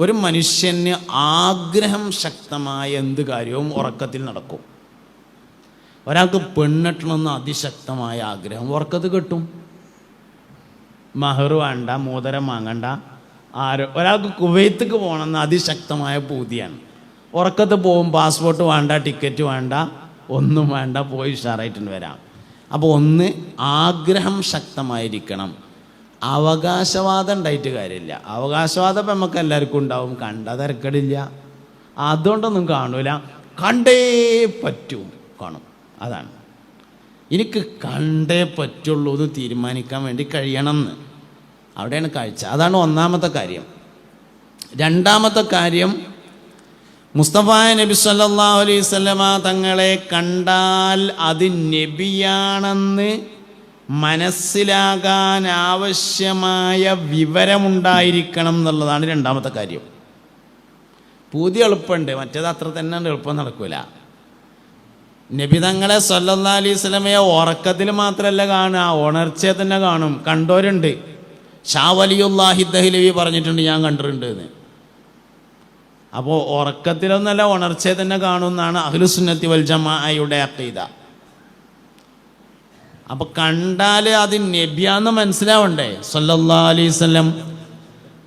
ഒരു മനുഷ്യന് ആഗ്രഹം ശക്തമായ എന്ത് കാര്യവും ഉറക്കത്തിൽ നടക്കും. ഒരാൾക്ക് പെണ്ണെട്ടണമെന്ന് അതിശക്തമായ ആഗ്രഹം ഉറക്കത്ത് കിട്ടും. മഹർ വേണ്ട മോതിരം വാങ്ങണ്ട ആരോ ഒരാൾക്ക് കുവൈത്തേക്ക് പോകണമെന്ന് അതിശക്തമായ പൂതിയാണ്. ഉറക്കത്ത് പോകും പാസ്പോർട്ട് വേണ്ട ടിക്കറ്റ് വേണ്ട ഒന്നും വേണ്ട പോയി ഉഷാറായിട്ടുണ്ട് വരാം. അപ്പോൾ ഒന്ന് ആഗ്രഹം ശക്തമായിരിക്കണം. അവകാശവാദം ഉണ്ടായിട്ട് കാര്യമില്ല. അവകാശവാദം ഇപ്പം നമുക്ക് എല്ലാവർക്കും ഉണ്ടാവും. കണ്ട തിരക്കടില്ല. അതുകൊണ്ടൊന്നും കാണൂല. കണ്ടേ പറ്റൂ. കാണും. അതാണ്. എനിക്ക് കണ്ടേ പറ്റുള്ളൂ എന്ന് തീരുമാനിക്കാൻ വേണ്ടി കഴിയണം എന്ന് അവിടെയാണ് കാഴ്ച. അതാണ് ഒന്നാമത്തെ കാര്യം. രണ്ടാമത്തെ കാര്യം മുസ്തഫ നബി സല്ലാ അലൈഹി സ്വലമ തങ്ങളെ കണ്ടാൽ അത് നബിയാണെന്ന് മനസ്സിലാകാൻ ആവശ്യമായ വിവരമുണ്ടായിരിക്കണം എന്നുള്ളതാണ് രണ്ടാമത്തെ കാര്യം. പൂതി എളുപ്പമുണ്ട്. മറ്റേത് അത്ര തന്നെ എളുപ്പം നടക്കൂല. നബിതങ്ങളെ സല്ലാ അലൈഹി സ്വലമയെ ഉറക്കത്തിൽ മാത്രമല്ല കാണുക. ഉണർച്ചയെ തന്നെ കാണും. കണ്ടോരുണ്ട് ഷാ ദഹ്ലവി പറഞ്ഞിട്ടുണ്ട്. ഞാൻ കണ്ടിട്ടുണ്ട് എന്ന്. അപ്പോൾ ഉറക്കത്തിലൊന്നല്ല ഉണർച്ചയെ തന്നെ കാണുമെന്നാണ് അഹ്ലുസുന്നത്തി വൽ ജമാഅയുടെ അക്കീദ അപ്പൊ കണ്ടാൽ അത് നബ്യാന്ന് മനസ്സിലാവണ്ടേ? സല്ലല്ലാ അലൈഹി സ്വലം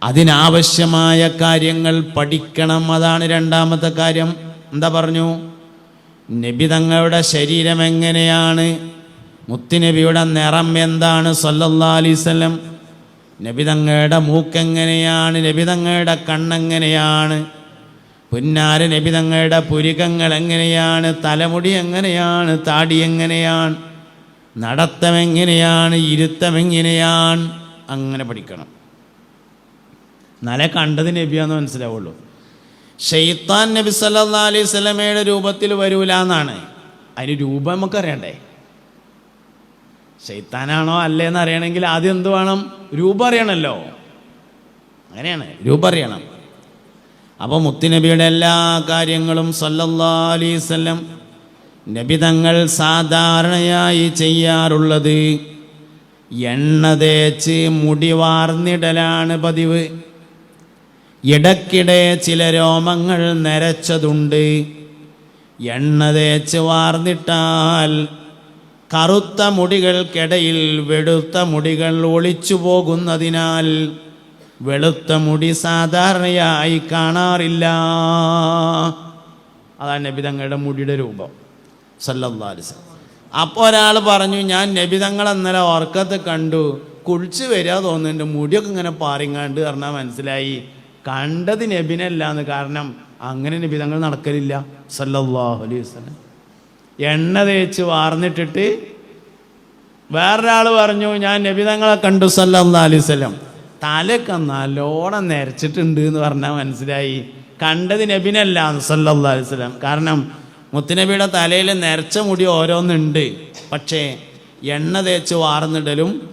അതിനാവശ്യമായ കാര്യങ്ങൾ പഠിക്കണം അതാണ് രണ്ടാമത്തെ കാര്യം. എന്താ പറഞ്ഞു? നബി തങ്ങളുടെ ശരീരം എങ്ങനെയാണ്? മുത്തുനബിയുടെ നിറം എന്താണ്? സല്ലല്ലാ അലൈഹി സ്വലം നബി തങ്ങളുടെ മൂക്കെങ്ങനെയാണ് നബി തങ്ങളുടെ കണ്ണെങ്ങനെയാണ് പുന്നാര് നബി തങ്ങളുടെ പുരികങ്ങൾ എങ്ങനെയാണ്? തലമുടി എങ്ങനെയാണ്? താടി എങ്ങനെയാണ്? നടത്തം എങ്ങനെയാണ് ഇരുത്തം എങ്ങനെയാണ് അങ്ങനെ പഠിക്കണം. എന്നാലേ കണ്ടത് നബിയാന്ന് മനസ്സിലാവുള്ളൂ. ഷെയ്ത്താൻ നബി സല്ലാ അലൈഹി സ്വലമയുടെ രൂപത്തിൽ വരൂല എന്നാണ് അതിന് രൂപം നമുക്കറിയണ്ടേ? ഷെയ്ത്താനാണോ അല്ലേന്ന് അറിയണമെങ്കിൽ ആദ്യം എന്ത് വേണം? രൂപം അറിയണമല്ലോ അങ്ങനെയാണ് രൂപം അറിയണം. അപ്പോൾ മുത്തുനബിയുടെ എല്ലാ കാര്യങ്ങളും സല്ലല്ലാ അലൈഹി വസല്ലം നബി തങ്ങൾ സാധാരണയായി ചെയ്യാറുള്ളത് എണ്ണ തേച്ച് മുടി വാർന്നിടലാണ് പതിവ്. ഇടയ്ക്കിടെ ചില രോമങ്ങൾ നരച്ചതുണ്ട്. എണ്ണ തേച്ച് വാർന്നിട്ടാൽ കറുത്ത മുടികൾക്കിടയിൽ വെളുത്ത മുടികൾ ഒളിച്ചു പോകുന്നതിനാൽ വെളുത്ത മുടി സാധാരണയായി കാണാറില്ല. അതാണ് നബിതങ്ങളുടെ മുടിയുടെ രൂപം. സല്ലല്ലാസ് അപ്പോൾ ഒരാൾ പറഞ്ഞു ഞാൻ നബിതങ്ങൾ ഇന്നലെ ഓർക്കത്ത് കണ്ടു. കുളിച്ച് വരിക തോന്നുന്നുണ്ട് മുടിയൊക്കെ ഇങ്ങനെ പാറിങ്ങാണ്ട് പറഞ്ഞാൽ മനസ്സിലായി. കണ്ടത് നബിനല്ലാന്ന് കാരണം അങ്ങനെ നബിതങ്ങൾ നടക്കലില്ല. സല്ലല്ലാഹു അലൈഹി വസല്ലം. എണ്ണ തേച്ച് വാർന്നിട്ടിട്ട് വേറൊരാൾ പറഞ്ഞു ഞാൻ നബിതങ്ങളെ കണ്ടു സല്ലല്ലാഹു അലൈഹി വസല്ലം. തലയൊക്കെ നല്ലോണം നരച്ചിട്ടുണ്ട് എന്ന് പറഞ്ഞാൽ മനസ്സിലായി. കണ്ടത് നബിനല്ല സല്ലല്ലാഹു അലൈഹി വസല്ലം. കാരണം മുത്തുനബിയുടെ തലയിൽ നരച്ച മുടി ഓരോന്നുണ്ട്. പക്ഷേ എണ്ണ തേച്ച് വാർന്നിടലും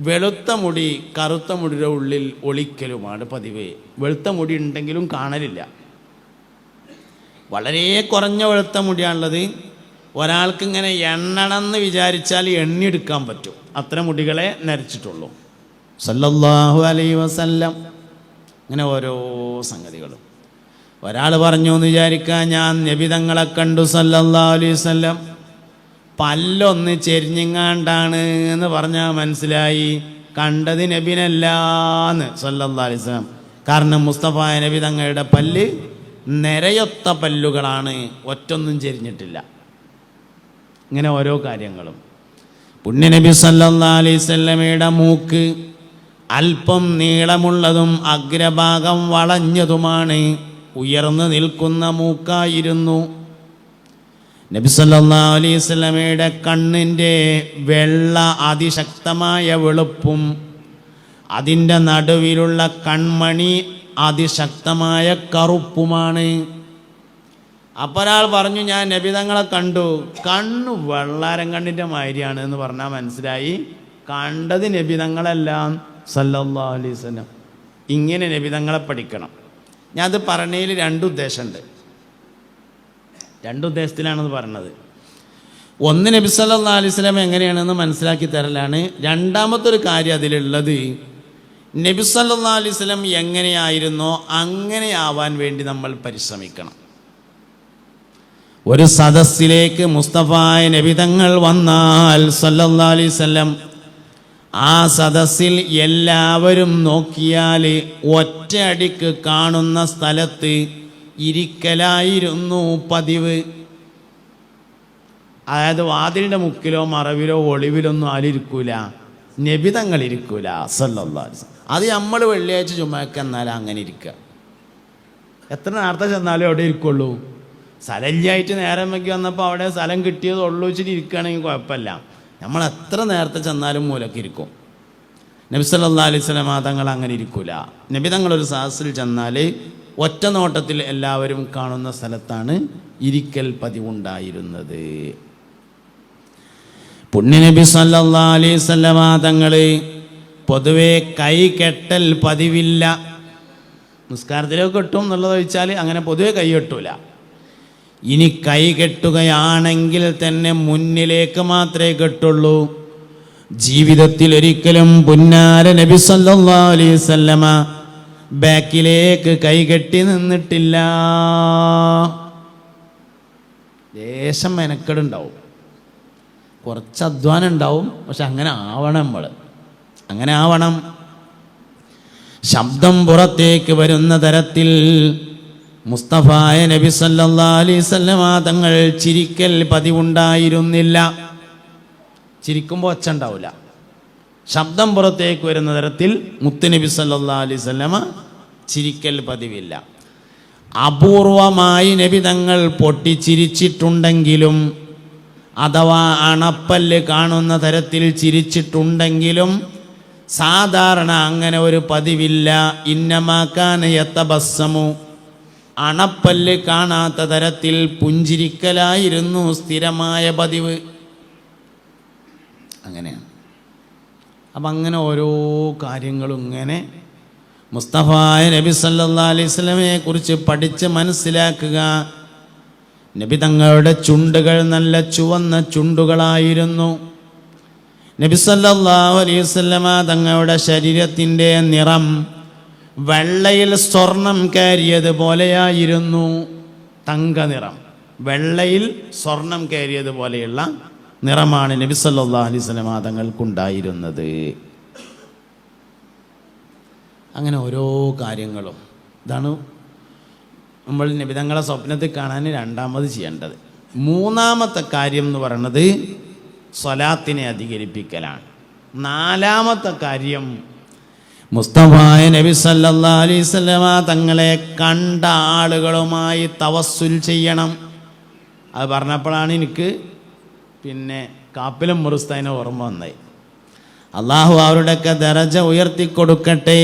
വെളുത്ത മുടി കറുത്ത മുടിയുടെ ഉള്ളിൽ ഒളിക്കലുമാണ് പതിവ്. വെളുത്ത മുടി ഉണ്ടെങ്കിലും കാണലില്ല. വളരെ കുറഞ്ഞ വെളുത്ത മുടിയാണുള്ളത്. ഒരാൾക്ക് ഇങ്ങനെ എണ്ണണമെന്ന് വിചാരിച്ചാൽ എണ്ണിയെടുക്കാൻ പറ്റും. അത്ര മുടികളെ നരച്ചിട്ടുള്ളൂ സല്ലല്ലാഹു അലൈ വസല്ലം. ഇങ്ങനെ ഓരോ സംഗതികളും. ഒരാൾ പറഞ്ഞു എന്ന് വിചാരിക്കാൻ ഞാൻ നബിതങ്ങളെ കണ്ടു സല്ലല്ലാഹു അലൈഹി വസല്ലം. പല്ലൊന്ന് ചെരിഞ്ഞിങ്ങാണ്ടാണ് എന്ന് പറഞ്ഞാൽ മനസ്സിലായി. കണ്ടത് നബിനല്ലാന്ന് അലൈഹി വസല്ലം. കാരണം മുസ്തഫ നബി തങ്ങളുടെ പല്ല് നിരയൊത്ത പല്ലുകളാണ് ഒറ്റൊന്നും ചെരിഞ്ഞിട്ടില്ല. ഇങ്ങനെ ഓരോ കാര്യങ്ങളും. പുണ്യനബി നബി അലൈഹി വസല്ലമയുടെ മൂക്ക് അല്പം നീളമുള്ളതും അഗ്രഭാഗം വളഞ്ഞതുമാണ്. ഉയർന്നു നിൽക്കുന്ന മൂക്കായിരുന്നു. നബി അലൈസ്മയുടെ കണ്ണിന്റെ വെള്ള അതിശക്തമായ വെളുപ്പും അതിന്റെ നടുവിലുള്ള കൺമണി അതിശക്തമായ കറുപ്പുമാണ്. അപ്പൊരാൾ പറഞ്ഞു ഞാൻ നബിതങ്ങളെ കണ്ടു. കണ്ണ് വെള്ളാരം കണ്ണിന്റെ മാതിരിയാണ് എന്ന് പറഞ്ഞാൽ മനസ്സിലായി. കണ്ടത് നബിതങ്ങളെല്ലാം സല്ലാ അലൈഹി വസല്ലം. ഇങ്ങനെ നബിതങ്ങളെ പഠിക്കണം. ഞാൻ അത് പറഞ്ഞതിൽ രണ്ട് ഉദ്ദേശമുണ്ട്. രണ്ട് ഉദ്ദേശത്തിലാണത് പറഞ്ഞത്. ഒന്ന് നബി സല്ലാ അലൈഹി വസല്ലം എങ്ങനെയാണെന്ന് മനസ്സിലാക്കി തരലാണ്. രണ്ടാമത്തെ ഒരു കാര്യം അതിലുള്ളത് നബി സല്ലാ അലൈഹി വസല്ലം എങ്ങനെയായിരുന്നോ അങ്ങനെയാവാൻ വേണ്ടി നമ്മൾ പരിശ്രമിക്കണം. ഒരു സദസ്സിലേക്ക് മുസ്തഫായ നബിതങ്ങൾ വന്നാൽ സല്ലല്ലാ അലൈഹി വസല്ലം ആ സദസ്സിൽ എല്ലാവരും നോക്കിയാൽ ഒറ്റയടിക്ക് കാണുന്ന സ്ഥലത്ത് ഇരിക്കലായിരുന്നു പതിവ്. അതായത് വാതിലിന്റെ മുക്കിലോ മറവിലോ ഒളിവിലൊന്നും ആരിക്കൂല നബിതങ്ങളിരിക്കൂല വസല്ലം. അത് നമ്മൾ വെള്ളിയാഴ്ച ചുമക്ക് എന്നാൽ അങ്ങനെ ഇരിക്കുക എത്ര നേരത്തെ ചെന്നാലും അവിടെ ഇരിക്കുള്ളൂ? സ്ഥലമില്ലായിട്ട് നേരം വയ്ക്കി വന്നപ്പോൾ അവിടെ സ്ഥലം കിട്ടിയത് ഉള്ളു വെച്ചിട്ട് ഇരിക്കുകയാണെങ്കിൽ കുഴപ്പമില്ല. നമ്മൾ എത്ര നേരത്തെ ചെന്നാലും മൂലക്കിരിക്കും നബി സല്ലാ അലൈഹി വസല്ലം തങ്ങൾ അങ്ങനെ ഇരിക്കൂല. നബി തങ്ങളൊരു സാഹസിൽ ചെന്നാൽ ഒറ്റ നോട്ടത്തിൽ എല്ലാവരും കാണുന്ന സ്ഥലത്താണ് ഇരിക്കൽ പതിവുണ്ടായിരുന്നത്. പുണ്യനബി സല്ലാ അലൈഹി വസല്ലമ തങ്ങൾ പൊതുവെ കൈ കെട്ടൽ പതിവില്ല. നിസ്കാരത്തിലേക്ക് കെട്ടും എന്നുള്ളത് വെച്ചാൽ അങ്ങനെ പൊതുവെ കൈ കെട്ടൂല. ഇനി കൈ കെട്ടുകയാണെങ്കിൽ തന്നെ മുന്നിലേക്ക് മാത്രമേ കെട്ടുള്ളൂ. ജീവിതത്തിൽ ഒരിക്കലും പുന്നാര നബി വസല്ലമ ബാക്കിലേക്ക് കൈകെട്ടി നിന്നിട്ടില്ല. ദേശം മെനക്കെടുണ്ടാവും. കുറച്ച് അധ്വാനം ഉണ്ടാവും. പക്ഷെ അങ്ങനെ ആവണം നമ്മൾ അങ്ങനെ ആവണം. ശബ്ദം പുറത്തേക്ക് വരുന്ന തരത്തിൽ മുസ്തഫായ നബി സല്ലാ അലൈഹി വസല്ലമ തങ്ങൾ ചിരിക്കൽ പതിവുണ്ടായിരുന്നില്ല. ചിരിക്കുമ്പോൾ ഒച്ച ഉണ്ടാവില്ല ശബ്ദം പുറത്തേക്ക് വരുന്ന തരത്തിൽ മുത്തുനബി സല്ലാ അലൈഹി വസല്ലമ ചിരിക്കൽ പതിവില്ല. അപൂർവമായി നബി തങ്ങൾ പൊട്ടിച്ചിരിച്ചിട്ടുണ്ടെങ്കിലും അഥവാ അണപ്പല്ല് കാണുന്ന തരത്തിൽ ചിരിച്ചിട്ടുണ്ടെങ്കിലും സാധാരണ അങ്ങനെ ഒരു പതിവില്ല. ഇന്നമാക്കാനയത്തബസ്സമു അണപ്പല്ല് കാണാത്ത തരത്തിൽ പുഞ്ചിരിക്കലായിരുന്നു സ്ഥിരമായ പതിവ്. അങ്ങനെയാണ്. അപ്പം അങ്ങനെ ഓരോ കാര്യങ്ങളും ഇങ്ങനെ മുസ്തഫായ നബി സല്ലാ അലൈഹി സ്വലമയെ കുറിച്ച് പഠിച്ച് മനസ്സിലാക്കുക. നബി തങ്ങളുടെ ചുണ്ടുകൾ നല്ല ചുവന്ന ചുണ്ടുകളായിരുന്നു. നബി സല്ലല്ലാഹു അലൈഹി സ്വലമ തങ്ങളുടെ ശരീരത്തിന്റെ നിറം വെള്ളയിൽ സ്വർണം കയറിയത് പോലെയായിരുന്നു തങ്ക നിറം വെള്ളയിൽ സ്വർണം കയറിയത് പോലെയുള്ള നിറമാണ് നബി തങ്ങൾക്കുണ്ടായിരുന്നത്. അങ്ങനെ ഓരോ കാര്യങ്ങളും. ഇതാണ് നമ്മൾ നിബിതങ്ങളെ സ്വപ്നത്തിൽ കാണാൻ രണ്ടാമത് ചെയ്യേണ്ടത്. മൂന്നാമത്തെ കാര്യം എന്ന് പറയുന്നത് സ്വലാത്തിനെ അധികരിപ്പിക്കലാണ്. നാലാമത്തെ കാര്യം മുസ്തഫായ നബി സല്ലല്ലാഹു അലൈഹി തങ്ങളെ കണ്ട ആളുകളുമായി തവസ്സുൽ ചെയ്യണം. അത് പറഞ്ഞപ്പോഴാണ് എനിക്ക് പിന്നെ കാപ്പിലും മുറുസ്തൈനെ ഓർമ്മ വന്നത്. അള്ളാഹു അവരുടെയൊക്കെ ദരജ ഉയർത്തിക്കൊടുക്കട്ടെ.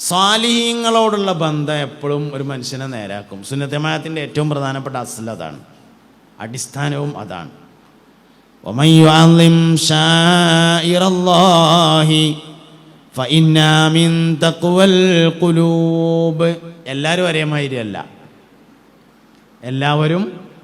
സ്വാലിഹീങ്ങളോടുള്ള ബന്ധം എപ്പോഴും ഒരു മനുഷ്യനെ നേരാക്കും. സുന്നത്തമായത്തിന്റെ ഏറ്റവും പ്രധാനപ്പെട്ട അസൽ അതാണ്. അടിസ്ഥാനവും അതാണ്. എല്ലാവരും ഒരേ മാതിരിയല്ല എല്ലാവരും